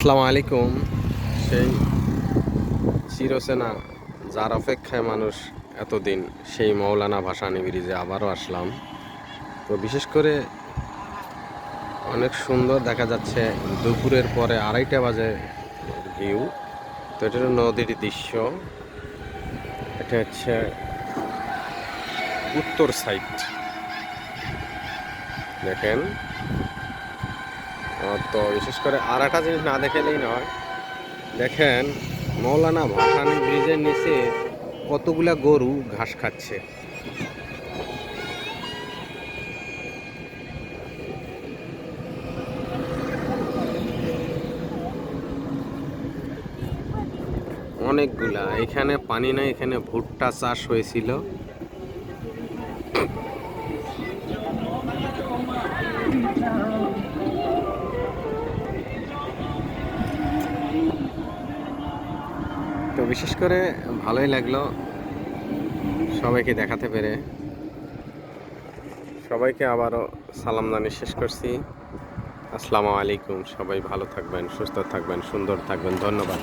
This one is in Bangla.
আসসালামু আলাইকুম। সেই চিরসেনা যার অপেক্ষায় মানুষ এতদিন সেই মৌলানা ভাসানী ব্রিজে আবারও আসলাম। তো বিশেষ করে অনেক সুন্দর দেখা যাচ্ছে দুপুরের পরে আড়াইটা বাজে ভিউ। তো এটা হলো নদীর দৃশ্য। এটা হচ্ছে উত্তর সাইড দেখেন তো বিশেষ করে আর একটা জিনিস না দেখেলেই নয়। দেখেন, মৌলানা ভাসানী ব্রিজের নিচে কতগুলা গরু ঘাস খাচ্ছে। অনেকগুলা, এখানে পানি নাই, এখানে ভুট্টা চাষ হয়েছিল। তো বিশেষ করে ভালোই লাগল সবাইকে দেখাতে পেরে। সবাইকে আবারও সালাম জানিয়ে শেষ করছি। আসসালামু আলাইকুম, সবাই ভালো থাকবেন, সুস্থ থাকবেন, সুন্দর থাকবেন, ধন্যবাদ।